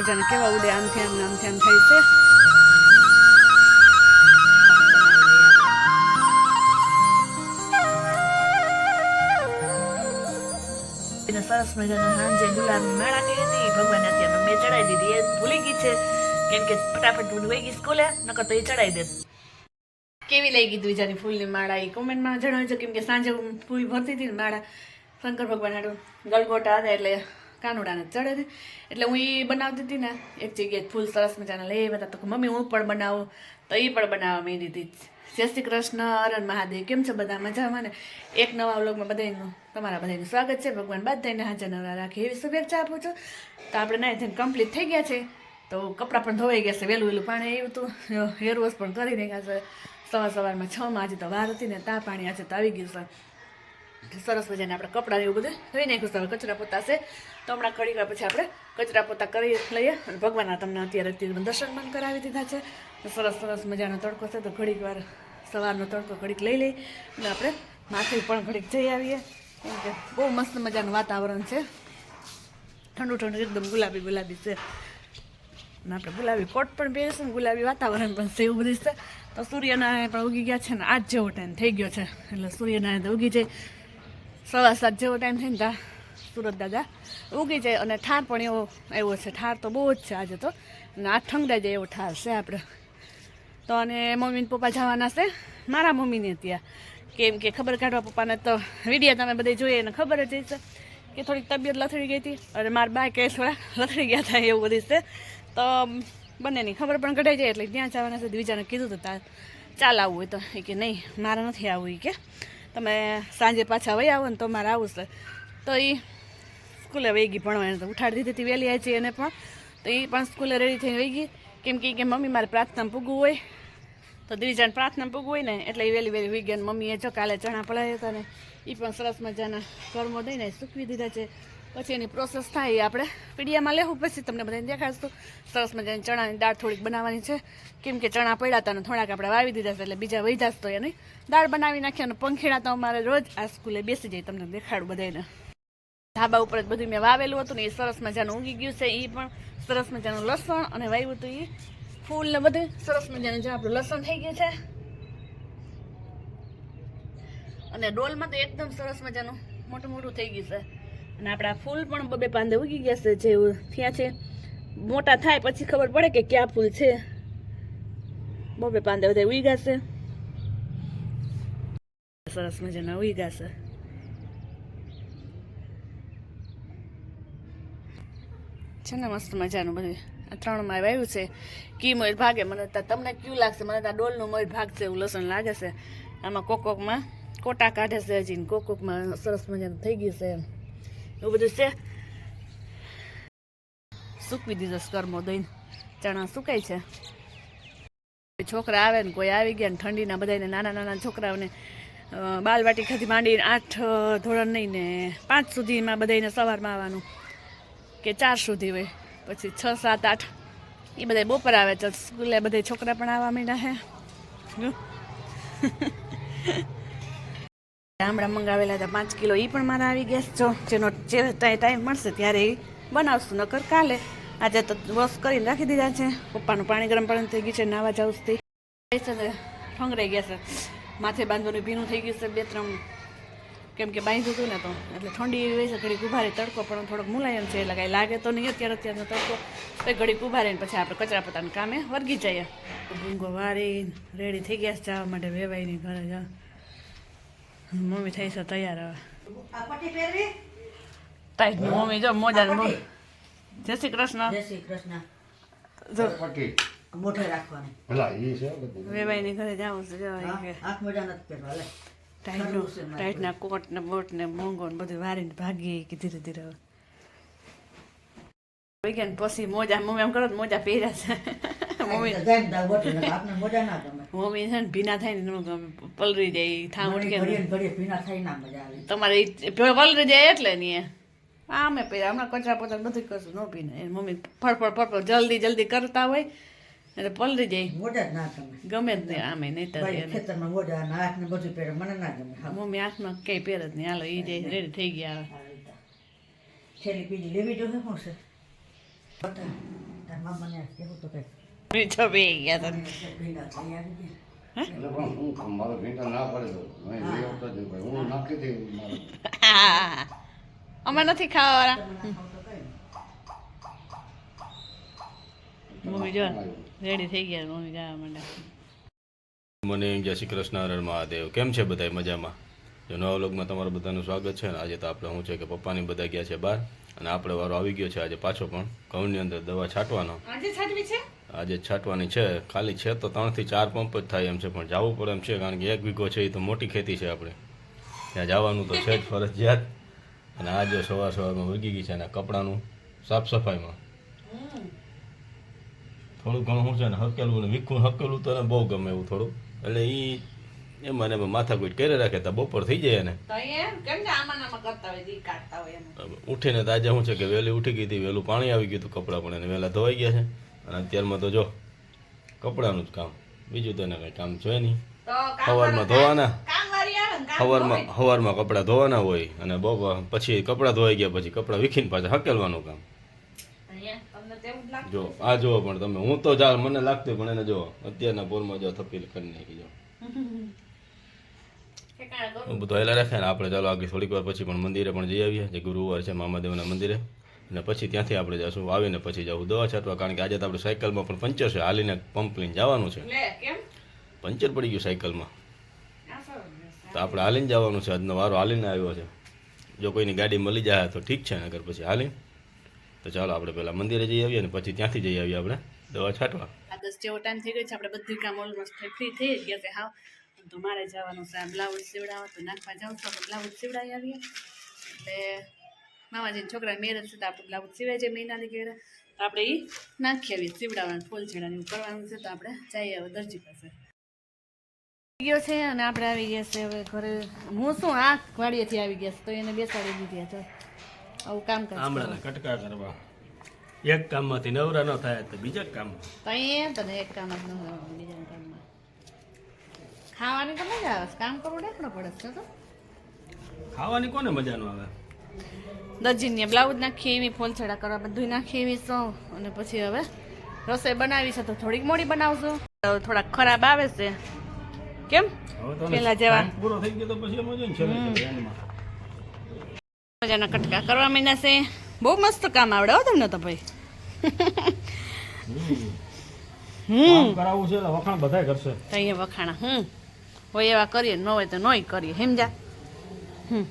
મજાના કેવા ઉડે? આમથી આમ આમથી આમ થાય છે. સરસ મજાના હાંજે ગુલાબની માળા કરી હતી. ભગવાન અત્યારે મેં ચડાવી દીધી. એ ભૂલી ગઈ છે. કેમ કે ફટાફટ વહી ગઈ સ્કૂલે, નકર તો એ ચડાવી દે. કેવી લઈ ગઈ બીજાની ફૂલની માળા? એ કોમેન્ટમાં જણાવજો. કેમ કે સાંજે ફૂલ ભરતી હતી માળા. શંકર ભગવાન હાડું ગલગોટા હતા એટલે કાનુડાને ચડે હતી એટલે હું એ બનાવતી હતી ને, એક જગ્યાએ ફૂલ સરસ મજાના લઈ બધા તો. મમ્મી, હું પણ બનાવું. તો એ પણ બનાવવા માંડી હતી જય શ્રી કૃષ્ણ અરણ મહાદેવ. કેમ છે બધા? મજામાં ને? એક નવા વ્લોગમાં બધાનું તમારા બધાનું સ્વાગત છે. ભગવાન બધાને હાજર નવરા રાખે એવી શુભેચ્છા આપું છું. તો આપણે નાય જેમ કમ્પ્લીટ થઈ ગયા છે. તો કપડાં પણ ધોવાઈ ગયા છે. વહેલું વહેલું પાણી આવ્યું હતું હેરવોશ પણ કરી રહ્યા છે. સવાર સવારમાં છ માં આજે તો વાર હતી ને, તા પાણી આજે તો આવી ગયું છે. સરસ મજાને આપણે કપડાં એવું બધું ધોઈ નાખ્યું છે કચરા પોતા છે તો હમણાં ઘડી વાર પછી આપણે કચરા પોતા કરી લઈએ અને ભગવાનના તમને અત્યારે અત્યારે દર્શન પણ કરાવી દીધા છે. સરસ સરસ મજાનો તડકો છે તો ઘડીક વાર સવારનો તડકો ઘડીક લઈ લઈ અને આપણે માથે પણ ઘડીક જઈ આવીએ. કેમ કે બહુ મસ્ત મજાનું વાતાવરણ છે. ઠંડુ ઠંડુ એકદમ ગુલાબી ગુલાબી છે. અને આપણે ગુલાબી કોટ પણ પહેરીશું ગુલાબી વાતાવરણ પણ છે એવું બધું છે. તો સૂર્યનારાયણ પણ ઉગી ગયા છે ને આજ જેવો ટાઈમ થઈ ગયો છે. એટલે સૂર્યનારાયણ તો ઉગી જાય. સવા સાત જેવો ટાઈમ થાય ને ત્યાં સુરત દાદા. ઉગી જાય અને ઠાર પણ એવો આવ્યો છે. ઠાર તો બહુ જ છે આજે તો. અને આ ઠંડાઈ જાય એવો ઠાર છે આપણે તો અને મમ્મી પપ્પા જવાના છે. મારા મમ્મીને ત્યાં. કેમ કે ખબર કાઢવા પપ્પાને તો વીડિયો તમે બધે જોઈએ અને ખબર જ છે કે થોડીક તબિયત લથડી ગઈ હતી. અને મારા બા કે થોડા લથડી ગયા હતા એવું બધી છે. તો બંનેની ખબર પણ કઢાઈ જાય એટલે ત્યાં જવાના છે. બીજાને કીધું હતું ચાલ આવવું હોય તો. એ કે નહીં, મારે નથી આવવું એ કે. તમે સાંજે પાછા વહી આવો ને તો મારે આવું છે. તો એ સ્કૂલે વહી ભણવા એને તો ઉઠાડી દીધી હતી વહેલી આવી એને પણ. તો એ પણ સ્કૂલે રેડી થઈને વહી ગઈ. કેમ કે મમ્મી મારે પ્રાર્થના પૂગવું હોય. તો દિવીજાને પ્રાર્થના પૂગવું હોય ને એટલે એ વહેલી વહેલી વિજ્ઞાન મમ્મીએ જો કાલે ચણા પડાવ્યા હતા ને. એ પણ સરસ મજાના કર્મો દઈને સૂકવી દીધા છે. પછી એની પ્રોસેસ થાય એ આપણે પીડિયામાં લેવું. પછી તમને બધાને દેખાડશું. સરસ મજાની ચણાની દાળ થોડીક બનાવવાની છે. કેમ કે ચણા પડ્યા હતા અને થોડાક આપણે વાવી દીધા છે એટલે બીજા જશે તો એની દાળ બનાવી નાખી અને પંખીડા તો અમારે રોજ આ સ્કૂલે બેસી જાય. તમને દેખાડું બધાને ધાબા ઉપર જ બધું મેં વાવેલું હતું ને એ સરસ મજાનું ઉગી ગયું છે. એ પણ સરસ મજાનું લસણ અને વાવ્યું હતું એ ફૂલ ને બધું. સરસ મજાનું જે આપણું લસણ થઈ ગયું છે. અને ડોલમાં તો એકદમ સરસ મજાનું મોટું મોટું થઈ ગયું છે. અને આપણા ફૂલ પણ બબે પાંદે ઉગી ગયા છે, જે ત્યાં છે. મોટા થાય પછી ખબર પડે કે ક્યાં ફૂલ છે. બબે પાંદે બધા ઉગ્યા છે. સરસ મજાના ઉગ્યા છે. છે ને મસ્ત મજાનું બધું. આ ત્રણમાં આવ્યું છે કી મોર ભાગે. મને તમને કયું લાગશે? મને ત્યાં ડોલનું મોર ભાગ છે એવું લસણ લાગે છે. આમાં કોક કોકમાં કોટા કાઢે છે હજી ને કોક કોકમાં સરસ મજાનું થઈ ગયું છે એમ. એવું બધું છે? સૂકવી દીધો સ્કરમો કર્મો દઈને. ચણા સુકાય છે. છોકરા આવે ને કોઈ આવી ગયા ને ઠંડીના બધાને નાના નાના છોકરાઓને બાલવાટી ખાતી માંડીને આઠ ધોરણ નહીં ને પાંચ સુધીમાં બધાને સવારમાં આવવાનું. કે ચાર સુધી હોય. પછી છ, સાત, આઠ. એ બધા બપોર આવે તો સ્કૂલે બધા છોકરા પણ આવવા માંડ્યા હે. ગામડા મંગાવેલા હતા પાંચ કિલો. એ પણ મારા આવી ગયા છે. જેનો જે ટાઈમ મળશે ત્યારે એ બનાવશું. નકર કાલે આજે તો વોશ કરીને રાખી દીધા છે. પપ્પાનું પાણી ગરમ પાણી થઈ ગયું છે. નાવા જાઉં છે ઠંગરાઈ ગયા છે. માથે બાંધવાનું ભીનું થઈ ગયું છે. બે, ત્રણ કેમ કે બાંધ્યું હતું ને તો. એટલે ઠંડી એવી હોય છે. ઘડીક ઉભારે તડકો પણ થોડોક મુલાયમ છે. એટલે કાંઈ લાગે તો નહીં. અત્યારે અત્યારનો તડકો. તો ઘડીક ઉભારે રહીને પછી આપણે કચરા પોતાના કામે વર્ગી જઈએ. ભૂંગો વારી રેડી થઈ ગયા છે. જવા માટે વેવાઈની ઘરે, જા. મમ્મી થઈ છે તૈયાર હવે. તાઈ મમ્મી જો મોજા ને મો- જય શ્રી કૃષ્ણ. જય શ્રી કૃષ્ણ. જો. પટી મોઢે રાખવાનું. ભલા એ છે બધું. વેવાઈની ઘરે જાવું છે હાથ મોજા નથી પહેરવા લે. ટાઈટનું ટાઈટના કોટ ને બોટ ને મોંઘો ને બધું વારીને ભાગી કે ધીરે ધીરે હવે. પછી મોજા મમ્મી એમ કરો મોજા પહેર્યા છે. મમ્મી છે ને ભીના થાય ને પલરી જાય થાં ઉઠકે ભીના થાય ના મજા આવે. તમારે પલરી જાય એટલે નહીં આ અમે પહેર્યા હમણાં કચરા પચરા બધું કરશું ન પીને મમ્મી ફળફળ ફળફળ જલ્દી જલ્દી કરતા હોય એટલે પલરી જાય. મોઢા ના ગમે. ગમે જ નહીં આમે નહીં તો ખેતરમાં મોઢા ને હાથ ને બધું પહેરે મને ના ગમે. મમ્મી હાથમાં કંઈ પહેરે જ નહીં. હાલો એ જાય રેડી થઈ ગયા. હવે છેલ્લી બીજી લેવી જોઈએ શું છે? તાર મામાને કેવું તો કંઈક. બે ગયા ગયા. મારો ભીંડા ના પડે તો. હું. નાખી દઈ અમે નથી ખાવ તો કઈ નહીં. મમ્મી જો રેડી થઈ ગયા મમ્મી ગાવા માંડે મને જય શ્રી કૃષ્ણ હરણ મહાદેવ. કેમ છે બધા મજામાં? જો નવા વ્લોગમાં તમારું બધાનું સ્વાગત છે ને આજે તો આપણે શું છે કે પપ્પાની બધા ગયા છે બહાર અને આપણે વારો આવી ગયો છે આજે પાછો પણ ઘઉંની અંદર દવા છાંટવાનો. આજે છાંટવી છે? આજે છાંટવાની છે ખાલી છે તો ત્રણથી ચાર પંપ જ થાય એમ છે પણ જવું પડે એમ છે કારણ કે એક વીઘો છે એ તો મોટી ખેતી છે આપણે. ત્યાં જવાનું તો છે જ ફરજિયાત. અને આજે સવાર સવારમાં વળગી ગઈ છે અને કપડાનું સાફ સફાઈમાં. થોડું ઘણું શું છે ને હકેલું ને વીખું હકેલું તો બહુ ગમે એવું થોડું. એટલે એ એ મને એમાં માથાકૂટ કરી રાખે તો બપોર થઈ જાય એમ. ઉઠીને તો આજે શું છે કે વહેલી ઉઠી ગઈ હતી વહેલું પાણી આવી ગયું હતું કપડાં પણ એને વહેલા ધોવાઈ ગયા છે. અને અત્યારમાં તો જો કપડાનું જ કામ. બીજું તો એને કંઈ કામ છે નહીં. સવારમાં ધોવાના. સવારમાં સવારમાં કપડાં ધોવાના હોય અને બપોર પછી કપડાં ધોવાઈ ગયા પછી કપડાં વીખીને પાછા હકેલવાનું કામ. જ આ જુઓ પણ તમે. હું તો ચાલ મને લાગતું પણ એને જો અત્યારના પોરમાં જો થપીલ કરી નાખી જો. બધું હેલા રાખે ને આપણે ચાલો આગળ થોડીક વાર પછી પણ મંદિરે પણ જઈ આવીએ. જે ગુરુવાર છે મામાદેવના મંદિરે. અને પછી ત્યાંથી આપણે જશું આવીને પછી જવું દવા છાંટવા કારણ કે આજે તો આપણે સાયકલમાં પણ પંચર છે હાલીને પંપ લઈને જવાનું છે. પંચર પડી ગયું સાયકલમાં. તો આપણે હાલીને જવાનું છે આજનો વારો હાલીને આવ્યો છે. જો કોઈની ગાડી મળી જાય તો ઠીક છે નગર પછી હાલી તો ચાલો આપણે પહેલાં મંદિરે જઈ આવીએ ને પછી ત્યાંથી જઈ આવીએ આપણે દવા છાંટવા. આ દસ જેવો ટાઈમ થઈ ગયો છે આપણે બધું કામ ઓલમોસ્ટ ફ્રી થઈ જ ગયા છે હા તો મારે જવાનું છે બ્લાઉઝ સીવડાવવા તો નાખવા જાઉં તો બ્લાઉઝ સીવડાવી આવીએ. એટલે મામાજીના છોકરાને મેરેજ છે તો આપણે બ્લાઉઝ સીવાય છે મહિનાની કેળે તો આપણે એ નાખી આવીએ સીવડાવવાનું ફૂલ છેડાને કરવાનું છે તો આપણે જઈએ હવે દરજી પાસે. ગયો છે અને આપણે આવી ગયા છે હવે ઘરે. હું શું આ વાડીએથી આવી ગયા છે તો એને બેસાડી દીધી છે. આવું કામ કરે આમળાના કટકા કરવા. એક કામમાંથી નવરા ન થાય તો બીજા કામ તઈ તને એક કામ જ ન હોય બીજા કામમાં. ખાવાની તો મજા આવે કામ કરવું દેખડો પડે છે તો. ખાવાની કોને મજા ન આવે? દરજીને બ્લાઉઝ નાખીએ એવી ફોલછેડા કરવા બધું નાખીએ એવી સૌ. અને પછી હવે રસોઈ બનાવી છે તો થોડીક મોડી બનાવશું તો થોડાક ખરાબ આવે છે. કેમ? પેલા જેવા. મજાના કટકા કરવા માંડ્યા છે. બહુ મસ્ત કામ આવડે હો તમને તો ભાઈ. કામ કરાવવું છે વખાણ બધાય કરશે. તો અહીંયા વખાણા હમ. હોય એવા કરીએ ન હોય તો નોય કરીએ હેમજા હમ.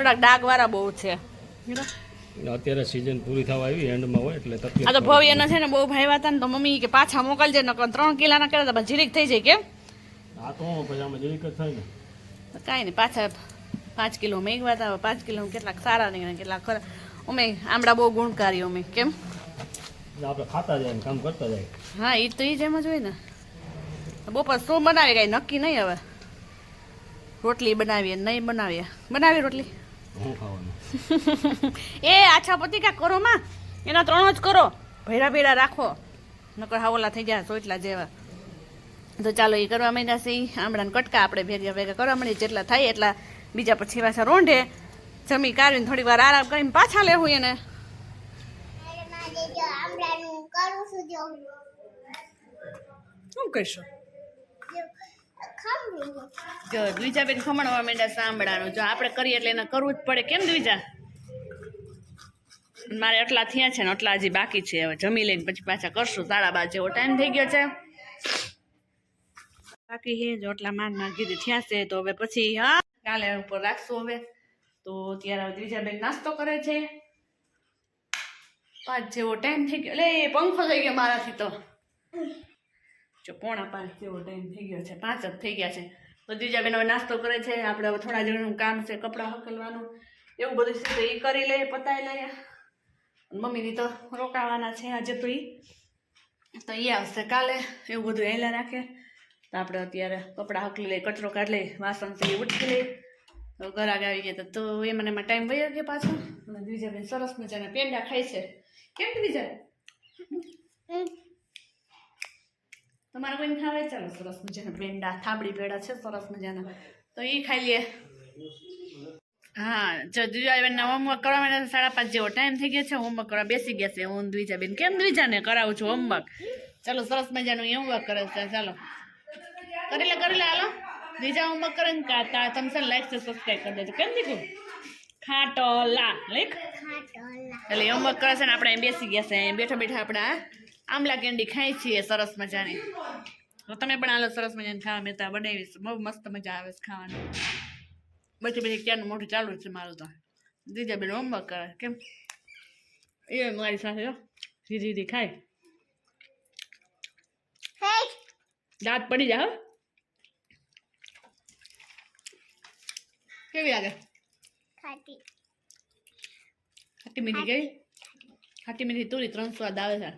થોડાક ડાઘવાળા બહુ છે. અત્યારે સીઝન પૂરી થવા આવી એન્ડમાં હોય એટલે તકલીફ આ તો ભવ્યના છે ને બહુ ભાઈ હતા ને તો મમ્મી કે પાછા મોકલજે નકર ત્રણ કિલાના કર્યા હતા જીરીક થઈ જાય કેમ? આ તો હું પછી આમાં જેવી જ થાય ને. કાંઈ નહીં પાછા પાંચ કિલો મેઘવા હતા પાંચ કિલો કેટલાક સારા નહીં કેટલાક ખરા. અમે આમડા બહુ ગુણકારી અમે કેમ? આપણે ખાતા જાય ને કામ કરતા જાય હા એ તો એ જ એમ જ હોય ને. બપોર શું બનાવીએ કાંઈ નક્કી નહીં હવે. રોટલી બનાવીએ નહીં બનાવીએ. બનાવીએ રોટલી? હું ખાવાનું? એ આછા પતિકા કરો માં. એના ત્રણ જ કરો. ભેરા ભેરા રાખો. નકર હાવલા થઈ જાય એટલા જેવા. તો ચાલો એ કરવા માંડ્યા છે આમળાને કટકા આપણે ભેગા ભેગા કરવા માંડીએ જેટલા થાય એટલા બીજા પછી પાછા રોંઢે. જમી કાઢીને થોડી વાર આરામ કરીને પાછા લેવું એને. શું કહીશું? જો દ્વિજાબેન ખમણવા માંડ્યા સાંભળાનું. જો આપણે કરીએ એટલે એને કરવું જ પડે. કેમ દ્વિજા? મારે એટલા થયા છે ને, એટલા હજી બાકી છે. હવે જમી લઈને પછી પાછા કરશું. સાડા બાર જેવો ટાઈમ થઈ ગયો છે. બાકી હે જો એટલા માંડ માંડ કીધી થયા છે તો હવે પછી, હા કાલે ઉપર રાખશું હવે. તો ત્યારે દ્વિજાબેન નાસ્તો કરે છે. પાંચ જેવો ટાઈમ થઈ ગયો. એટલે પંખો થઈ ગયો મારાથી તો. જો પોણા પાંચ જેવો ટાઈમ થઈ ગયો છે, પાંચ જ થઈ ગયા છે. તો દ્વિજાબેન હવે નાસ્તો કરે છે, આપણે હવે થોડા જણનું કામ છે, કપડાં હકલવાનું. એવું બધું છે તો એ કરી લઈએ પતાવી લઈએ મમ્મીની તો રોકાવાના છે આજે તો એ તો એ આવશે કાલે, એવું બધું હેલા રાખે. તો આપણે અત્યારે કપડાં હકલી લઈએ, કચરો કાઢી લઈએ, વાસણ છે ઉઠી લઈએ. તો ઘરાક આવી ગયા તો એ મને એમાં ટાઈમ વયો ગયો પાછો. અને દ્વિજાબેન સરસ મજાના પેંડા ખાય છે. કેમ દ્વિજા તમારે કોઈને ખાવે ચાલો સરસ મજાના પેંડા થાબડી પેડા છે સરસ મજાના. તો એ ખાઈ લઈએ હા જો દ્વિજાબેનના હોમવર્ક કરવા માટે સાડા પાંચ જેવો ટાઈમ થઈ ગયો છે હોમવર્ક કરવા બેસી ગયા છે હું ને દ્વિજાબેન કેમ દ્વિજાને કરાવું છું હોમવર્ક ચાલો સરસ મજાનું હોમવર્ક કરે છે ચાલો. કરી લે કરી લે હાલો. દ્વિજા હોમવર્ક કરે ને કા તા તમે છે લાઈક છે સબસ્ક્રાઈબ કરી દેજો. કેમ દીકું ખાટોલા લેખ એટલે હોમવર્ક કરે છે ને આપણે અહીં બેસી ગયા છે અહીં બેઠા બેઠા આપણે આ આમલા કેન્ડી ખાઈ છીએ સરસ મજાની. તો તમે પણ હાલો સરસ મજાની ખાવા મેં ત્યાં બનાવીશ બહુ મસ્ત મજા આવે છે ખાવાની. બધી બધી ક્યાંનું મોઢું ચાલુ છે મારું તો. દીજા બેન હોમવર્ક કરે. કેમ? એ મારી સાથે ધીરે ધીરે ખાય. દાંત પડી જાય હો. કેવી લાગે? ખાટી મીઠી કેવી? ખાટી મીઠી તુરી ત્રણ સ્વાદ આવે છે.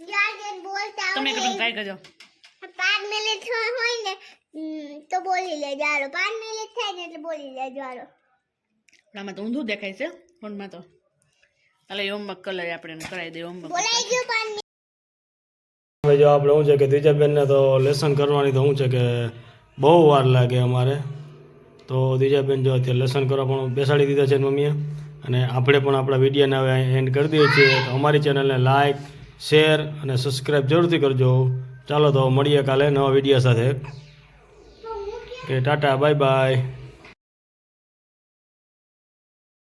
તમે કદી ટ્રાય કરજો પાંચ મિનિટ હોય ને તો બોલી લેજો હાલો. પાંચ મિનિટ થાય ને એટલે બોલી લેજો હાલો. આમાં તો ઊંધું દેખાય છે ફોનમાં તો. એટલે હોમવર્ક કલર આપણે કરાવી દઈએ હોમવર્ક બોલાઈ ગયો પાંચ હવે જો આપણે શું છે કે દ્વિજાબેનને તો લેસન કરવાની તો શું છે કે બહુ વાર લાગે અમારે. તો દ્વિજાબેન જો અત્યારે લેસન કરવા પણ બેસાડી દીધા છે મમ્મીએ. અને આપણે પણ આપણા વિડીયોને હવે એન્ડ કરી દઈએ છીએ. તો અમારી ચેનલને લાઇક શેર અને સબસ્ક્રાઈબ જરૂરથી કરજો. ચાલો તો મળીએ કાલે નવા વીડિયો સાથે. કે ટાટા બાય બાય.